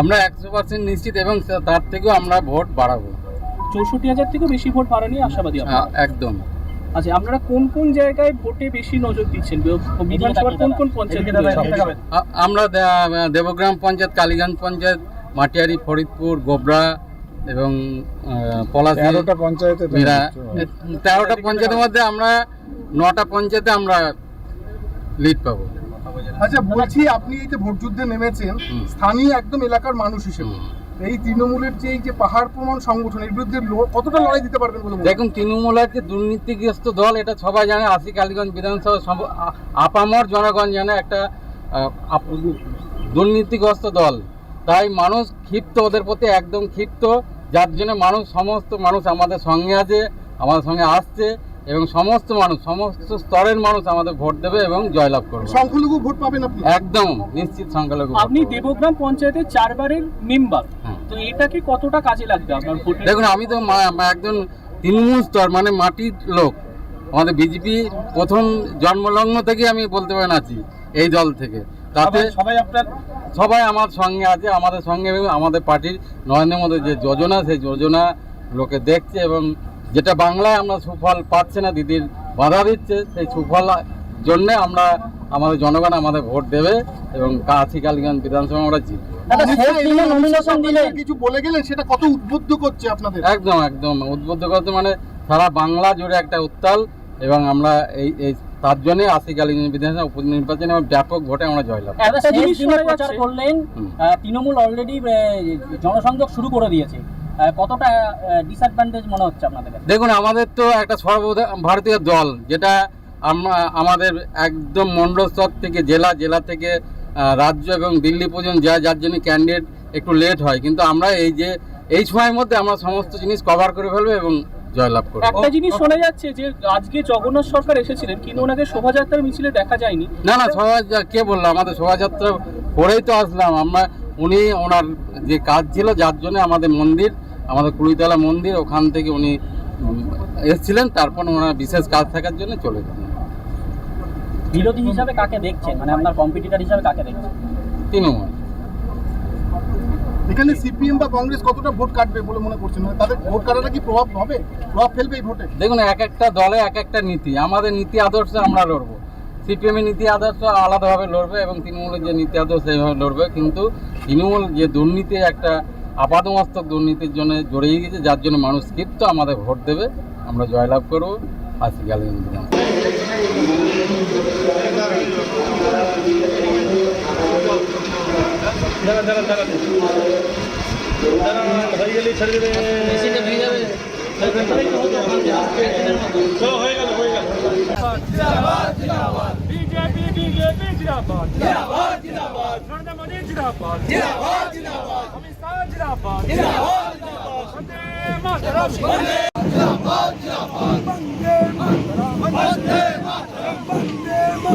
আমরা একশো পার্সেন্ট নিশ্চিত এবং তার থেকেও আমরা ভোট বাড়াবো। চৌষট্টি হাজার থেকেও বেশি ভোট বাড়ানি আশাবাদী একদম। আচ্ছা আপনারা কোন কোন জায়গায় ভোটে বেশি নজর দিচ্ছেন? বিধানসভার কোন কোন পঞ্চায়েত আমরা দেবগ্রাম পঞ্চায়েত কালীগঞ্জ পঞ্চায়েত মাটিয়ারি ফরিদপুর গোবরা এবং পলাশী তেরোটা পঞ্চায়েতে। তেরোটা পঞ্চায়েতের মধ্যে আমরা নটা পঞ্চায়েতে আমরা লিড পাবো। আচ্ছা বলছি আপনি এই যে ভোট যুদ্ধে নেমেছেন স্থানীয় একদম এলাকার মানুষ হিসেবে। এই তৃণমূলের যে এই যে পাহাড় প্রমাণ সংগঠন এর বিরুদ্ধে কতটা লড়াই দিতে পারবেন বলে দেখুন তৃণমূল হচ্ছে দুর্নীতিগ্রস্ত দল এটা সবাই জানে। আশি কালীগঞ্জ বিধানসভা আপামর জনগণ জানে একটা দুর্নীতিগ্রস্ত দল। তাই মানুষ ক্ষিপ্ত ওদের প্রতি একদম ক্ষিপ্ত। যার জন্য মানুষ সমস্ত মানুষ আমাদের সঙ্গে আছে আমাদের সঙ্গে আসছে। এবং সমস্ত মানুষ সমস্ত স্তরের মানুষ আমাদের ভোট দেবে এবং জয়লাভ করবে। সংখ্যালঘু ভোট পাবেন আপনি? একদম নিশ্চিত সংখ্যালঘু আপনি দেবগ্রাম পঞ্চায়েতের চারবারের মেম্বার হ্যাঁ। তো এটা কি কতটা কাজে লাগবে আপনার ভোটে? দেখুন আমি তো একজন তৃণমূল স্তর মানে মাটির লোক। আমাদের বিজেপি প্রথম জন্মলগ্ন থেকে আমি বলতে পারেন আছি এই দল থেকে। তাতে সবাই আপনার সবাই আমার সঙ্গে আছে আমাদের সঙ্গে এবং আমাদের পার্টির নরেন্দ্র মোদী যে যোজনা সেই যোজনা লোকে দেখছে এবং যেটা বাংলায় আমরা সুফল পাচ্ছে না দিদির বাধা দিচ্ছে সেই সুফল জন্যে আমরা আমাদের জনগণ আমাদের ভোট দেবে এবং কাছি কালীগঞ্জ বিধানসভা আমরা জিতবো কিছু বলে গেলেন? সেটা কত উদ্বুদ্ধ করছে আপনাদের? একদম একদম। উদ্বুদ্ধ করতে মানে সারা বাংলা জুড়ে একটা উত্তাল এবং আমরা এই এই তার জন্যে আশি কালীন বিধানসভা উপনির্বাচনে ব্যাপক ভোটে আমরা জয়লাভ। করলেন তৃণমূল অলরেডি জনসংযোগ শুরু করে দিয়েছে। কতটা ডিসঅ্যাডভান্টেজ মনে হচ্ছে আপনাদের কাছে? দেখুন আমাদের তো একটা সর্বদা ভারতীয় দল যেটা আমরা- আমাদের একদম মন্ডল স্তর থেকে জেলা জেলা থেকে রাজ্য এবং দিল্লি পর্যন্ত যায় যার জন্য ক্যান্ডিডেট একটু লেট হয়। কিন্তু আমরা এই যে এই সময়ের মধ্যে আমরা সমস্ত জিনিস কভার করে ফেলব এবং জয়লাভ করব। একটা জিনিস শোনা যাচ্ছে যে আজকে জগন্নাথ সরকার এসেছিলেন কিন্তু ওনাকে শোভাযাত্রার মিছিলে দেখা যায়নি। না না শোভাযা কে বলল? আমাদের শোভাযাত্রা করেই তো আসলাম। আমরা উনি ওনার যে কাজ ছিল যার জন্য আমাদের মন্দির আমাদের কুড়িতলা মন্দির ওখান থেকে উনি এসেছিলেন তারপর ওনার বিশেষ কাজ থাকার জন্য চলে গেলেন। বিরোধী হিসাবে কাকে দেখছেন? মানে আপনার কম্পিটিটর হিসাবে কাকে দেখছেন? তৃণমূল। এখানে সিপিএম বা কংগ্রেস কতটা ভোট কাটবে বলে মনে করছেন? মানে তাদের ভোট কাটাটা কি প্রভাব হবে? প্রভাব ফেলবে এই ভোটে? দেখুন এক একটা দলে এক একটা নীতি। আমাদের নীতি আদর্শ আমরা লড়বো। সিপিএমের নীতি আদর্শ আলাদাভাবে লড়বে এবং তৃণমূলের যে নীতি আদর্শ সেইভাবে লড়বে। কিন্তু তৃণমূল যে দুর্নীতি একটা আপাদমস্তক দুর্নীতির জন্য জড়িয়ে গেছে যার জন্য মানুষ ক্ষিপ্ত আমাদের ভোট দেবে। আমরা জয়লাভ করব। আজকে গেল হয়ে গেল। হয়ে গেল। बीजेपी जिंदाबाद जिंदाबाद जिंदाबाद नरेंद्र मोदी जिंदाबाद जिंदाबाद जिंदाबाद अमित शाह जिंदाबाद जिंदाबाद जिंदाबाद वंदे मातरम जिंदाबाद जिंदाबाद वंदे मातरम वंदे मातरम वंदे